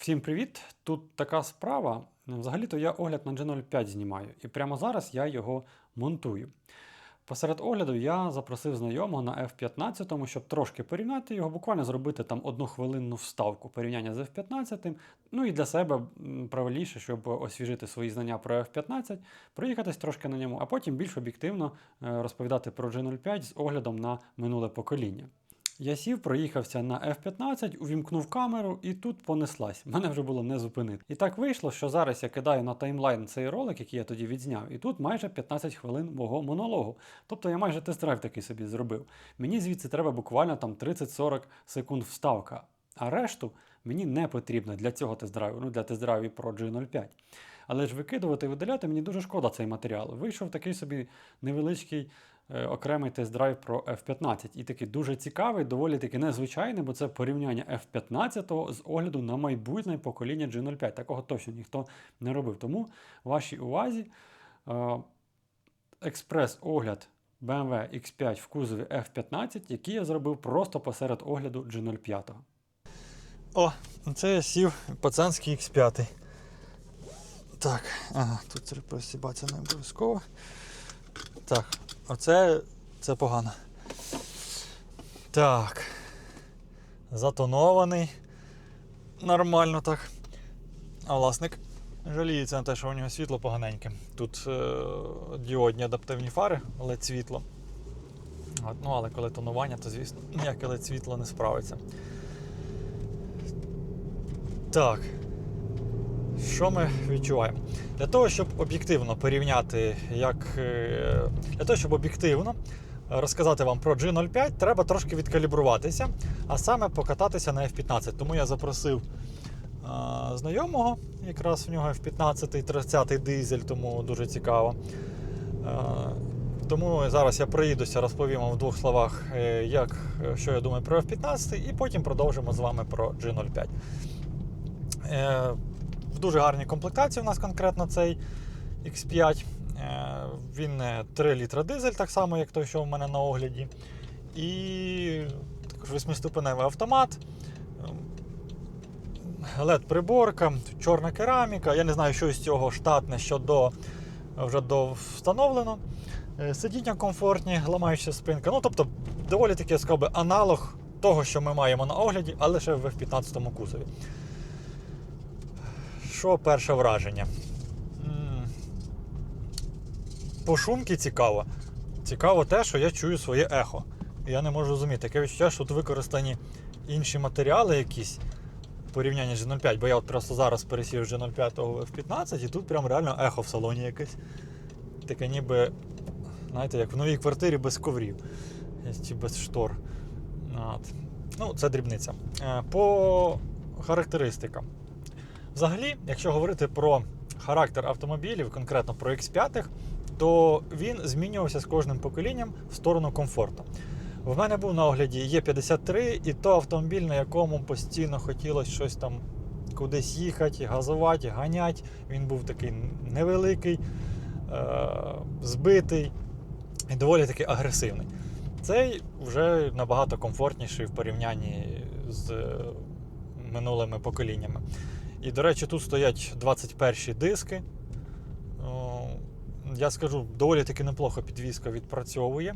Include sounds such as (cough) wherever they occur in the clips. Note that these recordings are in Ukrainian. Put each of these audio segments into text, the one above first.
Всім привіт! Тут така справа. Взагалі-то я огляд на G05 знімаю, і прямо зараз я його монтую. Посеред огляду я запросив знайомого на F15, щоб трошки порівняти його, буквально зробити там одну хвилинну вставку порівняння з F15. Ну і для себе правильніше, щоб освіжити свої знання про F15, проїхатись трошки на ньому, а потім більш об'єктивно е, розповідати про G05 з оглядом на минуле покоління. Я сів, проїхався на F15, увімкнув камеру і тут понеслась. Мене вже було не зупинити. І так вийшло, що зараз я кидаю на таймлайн цей ролик, який я тоді відзняв, і тут майже 15 хвилин мого монологу. Тобто я майже тест-драйв такий собі зробив. Мені звідси треба буквально там 30-40 секунд вставка. А решту мені не потрібно для цього тест-драйву, ну для тест-драйвів про G05. Але ж викидувати і видаляти мені дуже шкода цей матеріал. Вийшов такий собі невеличкий окремий тест-драйв про F15. І такий дуже цікавий, доволі таки незвичайний, бо це порівняння F15 з огляду на майбутнє покоління G05. Такого точно ніхто не робив. Тому вашій увазі е, експрес-огляд BMW X5 в кузові F15, який я зробив просто посеред огляду G05. О, це я сів пацанський X5. Так, ага, тут треба просібатися не обов'язково. Так, оце це погано. Так. Затонований. Нормально так. А власник жаліється на те, що у нього світло поганеньке. Тут е- діодні адаптивні фари, LED світло. От, ну, але коли тонування, то звісно ніяке LED світло не справиться. Так. Що ми відчуваємо? Для того, щоб об'єктивно порівняти, як. е, Для того, щоб об'єктивно розказати вам про G05, треба трошки відкалібруватися, а саме покататися на F15. Тому я запросив а, знайомого, якраз в нього F15, 30 дизель, тому дуже цікаво. А, тому зараз я проїдуся, розповім вам в двох словах, е, як, е, що я думаю про F15, і потім продовжимо з вами про G05. Е, в дуже гарній комплектації у нас конкретно цей X5. Е, він е, 3 літра дизель, так само, як той, що в мене на огляді. І також 8-ступеневий автомат. led приборка чорна кераміка. Я не знаю, що з цього штатне, що до, вже до встановлено. Е, Сидіння комфортні, ламаюча спинка. Ну, тобто, доволі таки я сказав би, аналог того, що ми маємо на огляді, але ще в F15 кузові. Що перше враження? По шумки цікаво. Цікаво те, що я чую своє ехо. Я не можу зрозуміти. Таке відчуття, що тут використані інші матеріали якісь в порівнянні з G05, бо я от просто зараз пересів з G05 в F15 і тут прям реально ехо в салоні якесь. Таке ніби, знаєте, як в новій квартирі без коврів чи без штор. От. Ну, це дрібниця. Е, По характеристикам. Взагалі, якщо говорити про характер автомобілів, конкретно про X5, то він змінювався з кожним поколінням в сторону комфорту. В мене був на огляді Е53, і то автомобіль, на якому постійно хотілося щось там кудись їхати, газувати, ганяти. Він був такий невеликий, е- збитий і доволі таки агресивний. Цей вже набагато комфортніший в порівнянні з минулими поколіннями. І, до речі, тут стоять 21 диски. Я скажу, доволі таки неплохо підвізка відпрацьовує.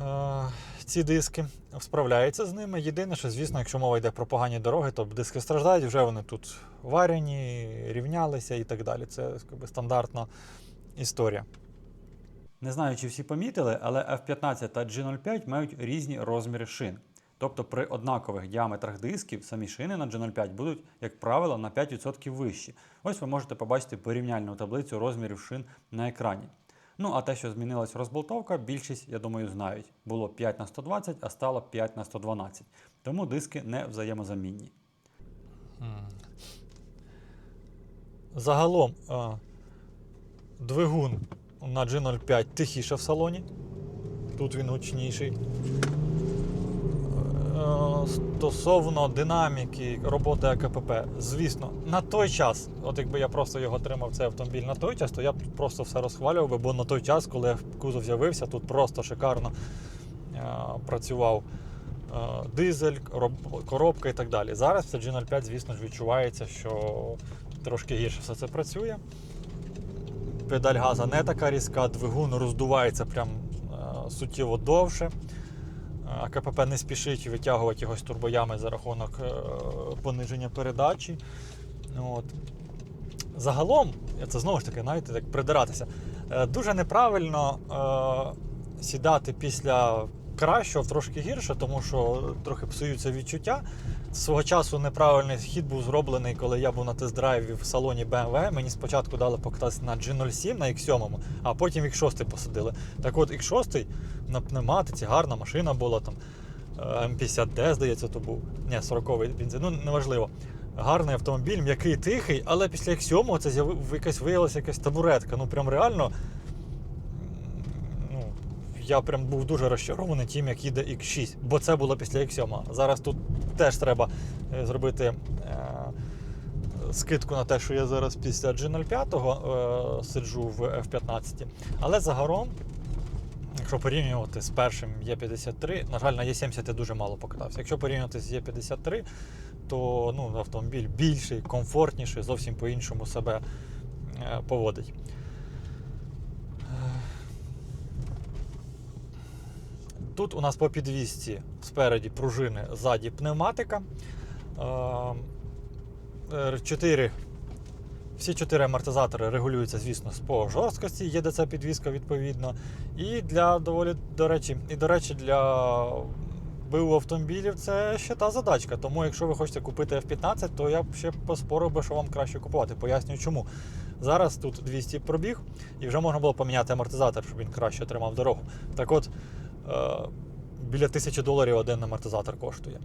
Е, Ці диски справляється з ними. Єдине, що, звісно, якщо мова йде про погані дороги, то диски страждають, вже вони тут варені, рівнялися і так далі. Це якби, стандартна історія. Не знаю, чи всі помітили, але F15 та G05 мають різні розміри шин. Тобто при однакових діаметрах дисків самі шини на G05 будуть, як правило, на 5% вищі. Ось ви можете побачити порівняльну таблицю розмірів шин на екрані. Ну а те, що змінилась розболтовка, більшість, я думаю, знають. Було 5 на 120, а стало 5 на 112. Тому диски не взаємозамінні. Загалом двигун на G05 тихіше в салоні. Тут він гучніший. Е, Стосовно динаміки роботи АКПП, звісно, на той час, от якби я просто його тримав, цей автомобіль на той час, то я б просто все розхвалював би, бо на той час, коли кузов з'явився, тут просто шикарно е, працював дизель, коробка і так далі. Зараз це G05, звісно ж, відчувається, що трошки гірше все це працює. Педаль газа не така різка, двигун роздувається прям е, суттєво довше. КПП не спішить витягувати його з турбоями за рахунок е, пониження передачі. От. Загалом, це знову ж таки, знаєте, так придиратися. Е, Дуже неправильно е, сідати після кращого трошки гірше, тому що трохи псуються відчуття. Свого часу неправильний хід був зроблений, коли я був на тест-драйві в салоні BMW. Мені спочатку дали покататися на G07 на X7, а потім X6 посадили. Так от X6 на пневматиці, гарна машина була там. е, М50D, здається, то був. Ні, 40-й бензин, ну неважливо. Гарний автомобіль, м'який, тихий, але після X7 це якась виявилася якась табуретка. Ну прям реально. Ну, я прям був дуже розчарований тим, як їде X6, бо це було після X7. Зараз тут теж треба е, зробити е, скидку на те, що я зараз після G05 е, сиджу в F15. Але загалом, якщо порівнювати з першим Е53, на жаль, на Е70 я дуже мало покатався. Якщо порівнювати з Е53, то ну, автомобіль більший, комфортніший, зовсім по-іншому себе е, поводить. Тут у нас по підвісці спереді пружини, ззаді пневматика. Е, Чотири, всі чотири амортизатори регулюються, звісно, по жорсткості, є ДЦ підвіска відповідно. І для доволі, до речі, і до речі, для БУ автомобілів це ще та задачка. Тому, якщо ви хочете купити F15, то я б ще поспорив би, що вам краще купувати. Пояснюю чому. Зараз тут 200 пробіг, і вже можна було поміняти амортизатор, щоб він краще тримав дорогу. Так от, біля 1000 доларів один амортизатор коштує.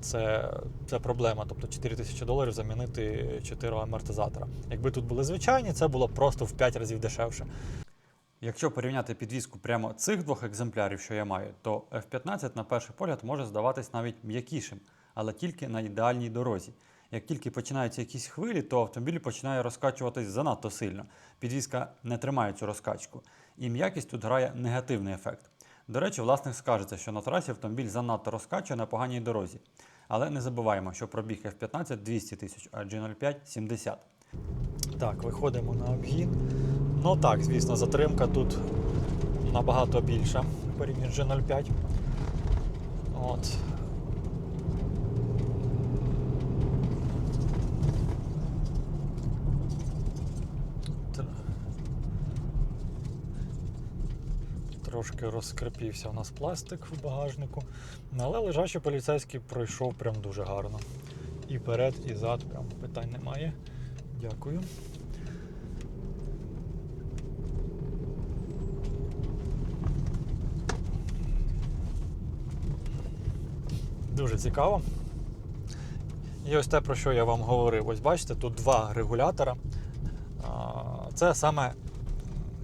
Це, це проблема. Тобто 4 тисячі доларів замінити 4 амортизатора. Якби тут були звичайні, це було просто в 5 разів дешевше. Якщо порівняти підвіску прямо цих двох екземплярів, що я маю, то F15 на перший погляд може здаватись навіть м'якішим, але тільки на ідеальній дорозі. Як тільки починаються якісь хвилі, то автомобіль починає розкачуватись занадто сильно. Підвіска не тримає цю розкачку, і м'якість тут грає негативний ефект. До речі, власник скажеться, що на трасі автомобіль занадто розкачує на поганій дорозі. Але не забуваємо, що пробіг F15 200 тисяч, а G05 70. Так, виходимо на обгін. Ну так, звісно, затримка тут набагато більша порівняно з G05. От. Трошки розскрипівся у нас пластик в багажнику. Але лежачий поліцейський пройшов прям дуже гарно. І перед, і зад, прям питань немає. Дякую. Дуже цікаво. І ось те, про що я вам говорив. Ось бачите, тут два регулятора. Це саме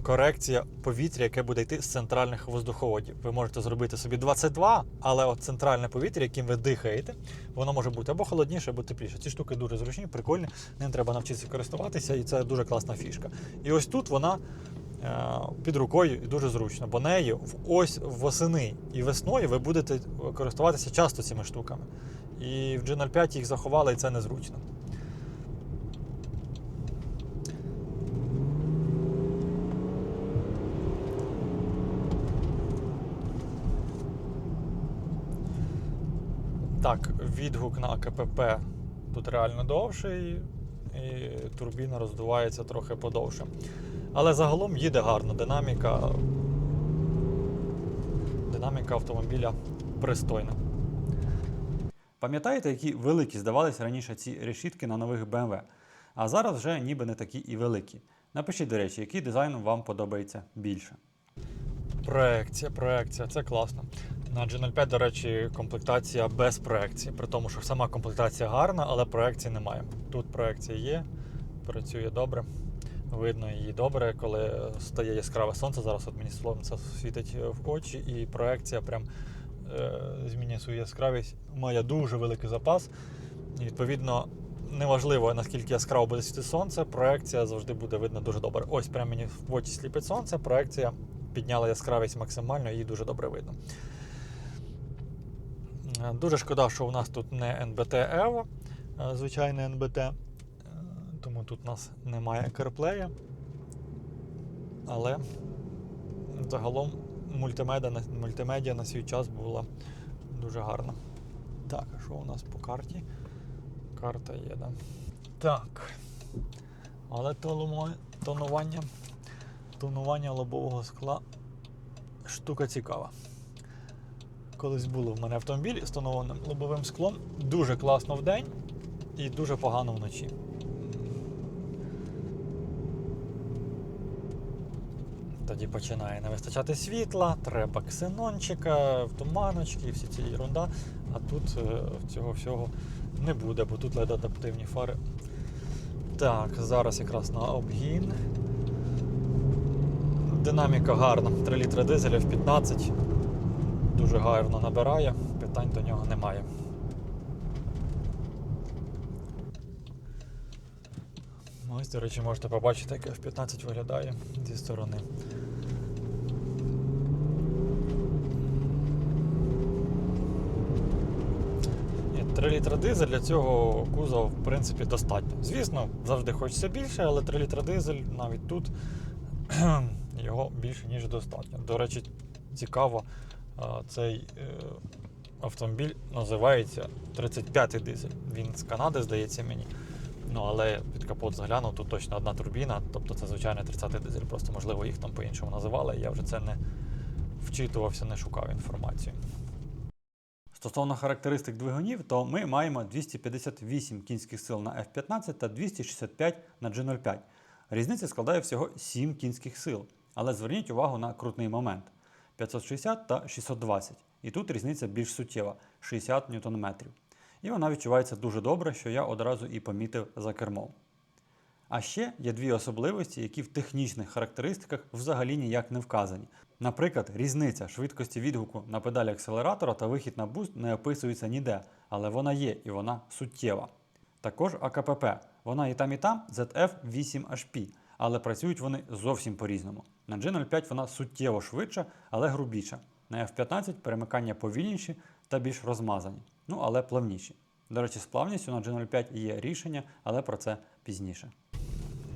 корекція повітря, яке буде йти з центральних воздуховодів. Ви можете зробити собі 22, але от центральне повітря, яким ви дихаєте, воно може бути або холодніше, або тепліше. Ці штуки дуже зручні, прикольні, ним треба навчитися користуватися, і це дуже класна фішка. І ось тут вона е, під рукою і дуже зручно, бо нею ось восени і весною ви будете користуватися часто цими штуками. І в G05 їх заховали, і це незручно. Так, відгук на КПП тут реально довший, і турбіна роздувається трохи подовше. Але загалом їде гарно. Динаміка, динаміка автомобіля пристойна. Пам'ятаєте, які великі здавались раніше ці решітки на нових BMW? А зараз вже ніби не такі і великі. Напишіть, до речі, який дизайн вам подобається більше. Проекція, проекція, це класно. На G05, до речі, комплектація без проекції, при тому, що сама комплектація гарна, але проекції немає. Тут проекція є, працює добре. Видно її добре, коли стає яскраве сонце. Зараз от мені сонце світить в очі, і проекція прям е, змінює свою яскравість. Має дуже великий запас. І відповідно, неважливо наскільки яскраво буде світити сонце, проекція завжди буде видно дуже добре. Ось прямо мені в очі сліпить сонце, проекція підняла яскравість максимально, її дуже добре видно. Е, Дуже шкода, що у нас тут не НБТ Evo, е, звичайне НБТ, е, тому тут у нас немає CarPlay. Але загалом мультимедіа мультимедіа на свій час була дуже гарна. Так, а що у нас по карті? Карта є, да. Так. Але тонування, тонування лобового скла штука цікава. Колись було в мене автомобіль з тонованим лобовим склом. Дуже класно в день і дуже погано вночі. Тоді починає не вистачати світла, треба ксенончика, туманочки всі ці ерунда. А тут е, цього всього не буде, бо тут ледь адаптивні фари. Так, зараз якраз на обгін. Динаміка гарна. 3 літри дизеля в 15. Дуже гарно набирає, питань до нього немає. Ось, до речі, можете побачити, як F15 виглядає зі сторони. Ні, 3 літра дизель для цього кузова в принципі достатньо. Звісно, завжди хочеться більше, але 3 літра дизель навіть тут (clears throat) його більше, ніж достатньо. До речі, цікаво, цей е, автомобіль називається 35-й дизель. Він з Канади, здається мені. Ну, але під капот заглянув, тут точно одна турбіна, тобто це звичайний 30-й дизель. Просто можливо їх там по-іншому називали. Я вже це не вчитувався, не шукав інформацію. Стосовно характеристик двигунів, то ми маємо 258 кінських сил на F15 та 265 на G05. Різниця складає всього 7 кінських сил. Але зверніть увагу на крутний момент 560 та 620. І тут різниця більш суттєва 60 Нм. І вона відчувається дуже добре, що я одразу і помітив за кермом. А ще є дві особливості, які в технічних характеристиках взагалі ніяк не вказані. Наприклад, різниця швидкості відгуку на педалі акселератора та вихід на буст не описується ніде, але вона є і вона суттєва. Також АКПП. Вона і там, і там ZF8HP, але працюють вони зовсім по-різному. На G05 вона суттєво швидша, але грубіша. На F15 перемикання повільніші та більш розмазані, ну але плавніші. До речі, з плавністю на G05 є рішення, але про це пізніше.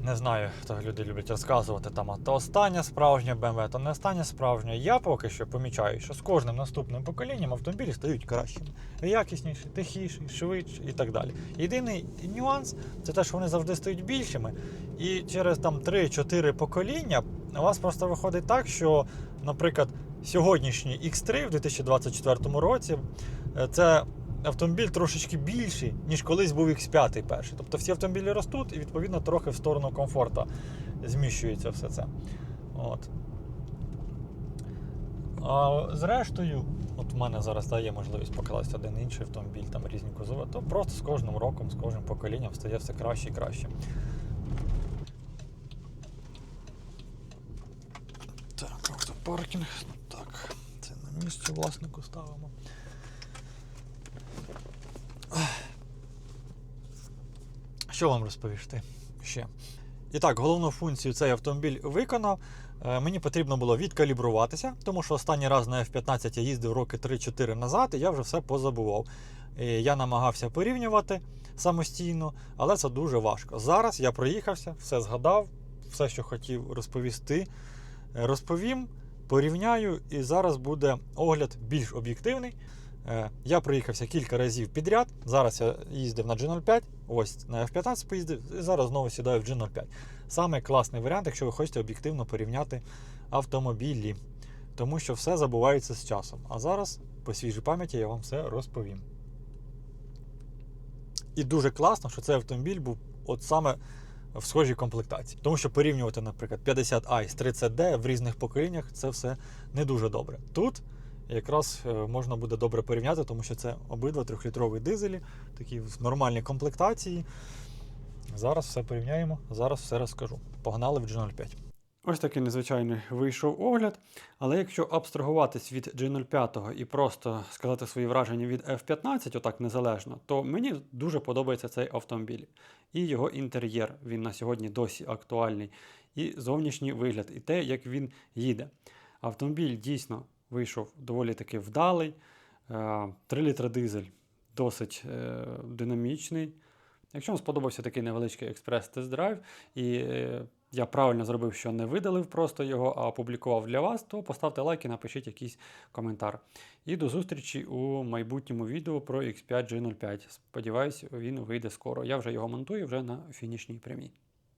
Не знаю, то люди люблять розказувати там, а то остання справжня BMW, то не остання справжня. Я поки що помічаю, що з кожним наступним поколінням автомобілі стають кращими, якісніші, тихіші, швидші і так далі. Єдиний нюанс це те, що вони завжди стають більшими. І через там 3-4 покоління у вас просто виходить так, що, наприклад, сьогоднішній X3 в 2024 році е, це автомобіль трошечки більший, ніж колись був X5 перший. Тобто всі автомобілі ростуть і відповідно трохи в сторону комфорту зміщується все це. От. А зрештою, от в мене зараз та, є можливість покласти один інший автомобіль, там різні кузови, то просто з кожним роком, з кожним поколінням стає все краще і краще. Так, автопаркінг. Так, це на місце власнику ставимо. Що вам розповісти ще? І так, головну функцію цей автомобіль виконав. Е, Мені потрібно було відкалібруватися, тому що останній раз на F15 я їздив роки 3-4 назад, і я вже все позабував. Я намагався порівнювати самостійно, але це дуже важко. Зараз я проїхався, все згадав, все, що хотів розповісти, е, розповім, порівняю, і зараз буде огляд більш об'єктивний. Е, Я проїхався кілька разів підряд. Зараз я їздив на G05, ось на F15 поїздив, і зараз знову сідаю в G05. Саме класний варіант, якщо ви хочете об'єктивно порівняти автомобілі, тому що все забувається з часом. А зараз, по свіжій пам'яті, я вам все розповім. І дуже класно, що цей автомобіль був от саме в схожій комплектації. Тому що порівнювати, наприклад, 50i з 30D в різних поколіннях це все не дуже добре. Тут якраз е, можна буде добре порівняти, тому що це обидва трьохлітрові дизелі, такі в нормальній комплектації. Зараз все порівняємо, зараз все розкажу. Погнали в G05. Ось такий незвичайний вийшов огляд. Але якщо абстрагуватись від G05 і просто сказати свої враження від F15, отак незалежно, то мені дуже подобається цей автомобіль. І його інтер'єр, він на сьогодні досі актуальний, і зовнішній вигляд, і те, як він їде. Автомобіль дійсно вийшов доволі таки вдалий. Е, 3 літра дизель досить е, динамічний. Якщо вам сподобався такий невеличкий експрес-тест-драйв, і е, я правильно зробив, що не видалив просто його, а опублікував для вас, то поставте лайк і напишіть якийсь коментар. І до зустрічі у майбутньому відео про X5 G05. Сподіваюсь, він вийде скоро. Я вже його монтую вже на фінішній прямій.